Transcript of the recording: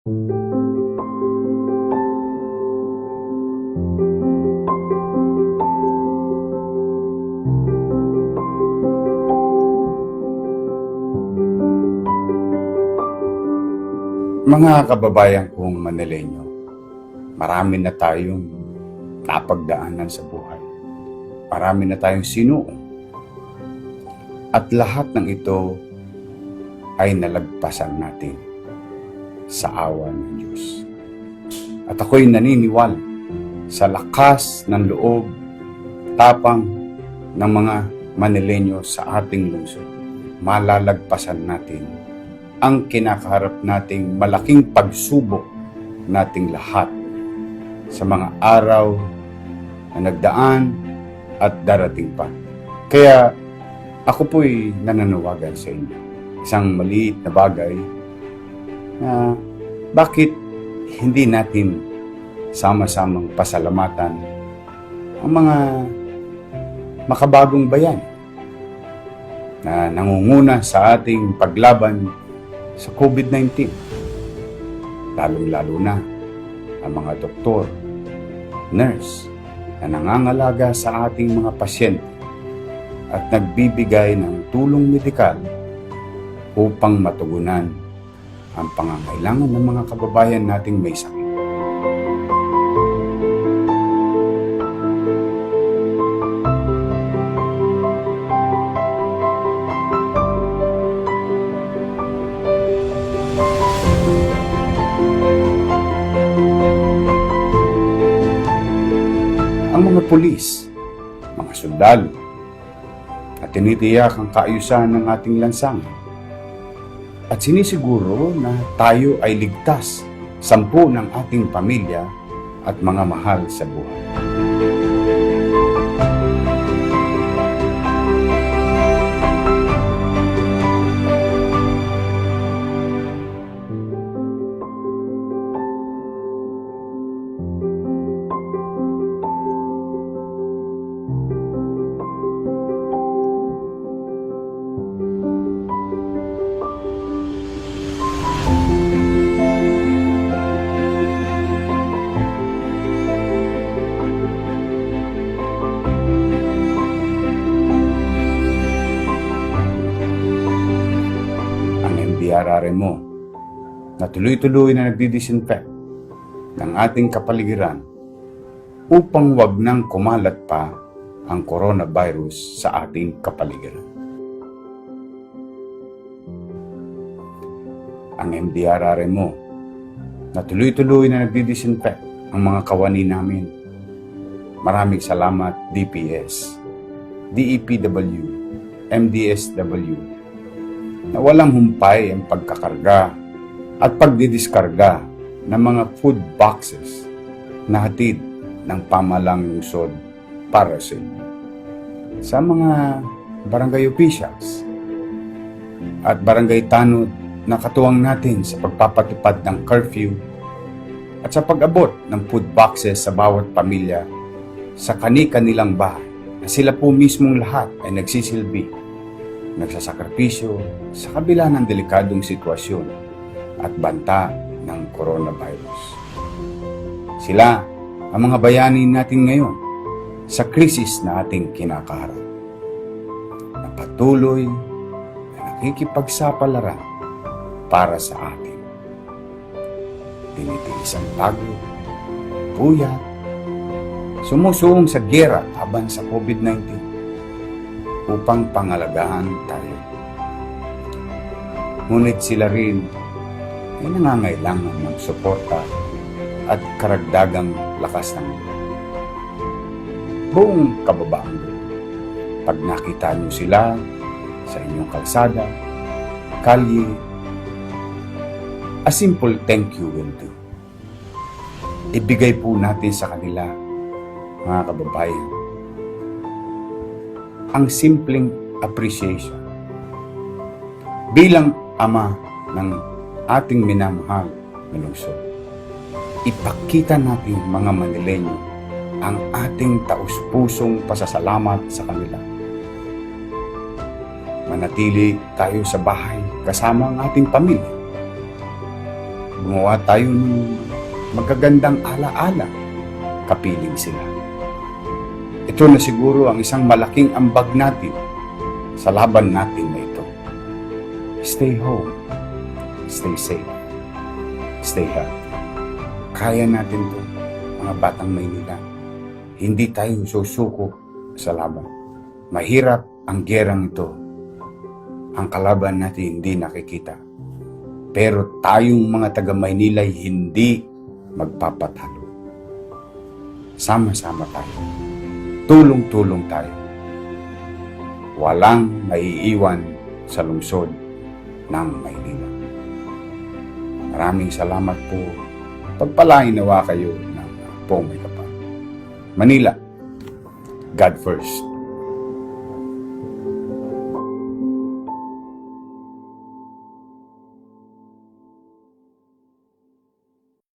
Mga kababayan kong Manileño, marami na tayong napagdaanan sa buhay. Marami na tayong sinuong. At lahat ng ito ay nalagpasan natin sa awa ng Diyos. At ako'y naniniwala sa lakas ng loob, tapang ng mga Manileño sa ating lungsod. Malalagpasan natin ang kinakaharap nating malaking pagsubok nating lahat sa mga araw na nagdaan at darating pa. Kaya ako po'y nananawagan sa inyo. Isang maliit na bagay na bakit hindi natin sama-samang pasalamatan ang mga makabagong bayan na nangunguna sa ating paglaban sa COVID-19. Lalong-lalo na ang mga doktor, nurse na nangangalaga sa ating mga pasyente at nagbibigay ng tulong medikal upang matugunan ang pangangailangan ng mga kababayan nating may sakit. ang mga pulis, mga sundalo, at tinitiyak ang kaayusan ng ating lansangan. At sinisiguro na tayo ay ligtas, sampu ng ating pamilya at mga mahal sa buhay. MDRRM mo na tuloy-tuloy na nagdidisinfect ng ating kapaligiran upang wag nang kumalat pa ang coronavirus sa ating kapaligiran. Ang MDRRM mo na tuloy-tuloy na nagdidisinfect ang mga kawani namin. Maraming salamat DPS, DEPW, MDSW, na walang humpay ang pagkakarga at pagdidiskarga ng mga food boxes na hatid ng pamalang lungsod para sa inyo. Sa mga barangay officials at barangay tanod na katuwang natin sa pagpapatupad ng curfew at sa pag-abot ng food boxes sa bawat pamilya sa kani-kanilang bahay na sila po mismong lahat ay nagsisilbi nagsasakripisyo sa kabila ng delikadong sitwasyon at banta ng coronavirus. Sila ang mga bayani natin ngayon sa krisis na ating kinakaharap. Na patuloy na nakikipagsapalaran para sa atin. Tinitiis ang pagod, puyat, sumusuong sa gera laban sa COVID-19 upang pangalagaan tayo. Ngunit sila rin ay nangangailangan ng suporta at karagdagang lakas ng loob. Buong kababaan ko, pag nakita niyo sila sa inyong kalsada, kalye, a simple thank you will do. Ibigay po natin sa kanila, mga kababayan, ang simpleng appreciation. Bilang ama ng ating minamahal na lungsod, ipakita natin mga Manileño ang ating taus-pusong pasasalamat sa kanila. Manatili tayo sa bahay kasama ang ating pamilya. Gumawa tayo ng magagandang alaala. Kapiling sila. Ito na siguro ang isang malaking ambag natin sa laban natin na ito. Stay home. Stay safe. Stay healthy. Kaya natin to, mga batang Maynila. Hindi tayo susuko sa laban. Mahirap ang gerang ito. Ang kalaban natin hindi nakikita. Pero tayong mga taga Maynila ay hindi magpapatalo. Sama-sama tayo. Tulong-tulong tayo. Walang maiiwan sa lungsod ng Maynila. Maraming salamat po. Pagpalain nawa kayo ng Pong May Kapal. Manila, God first.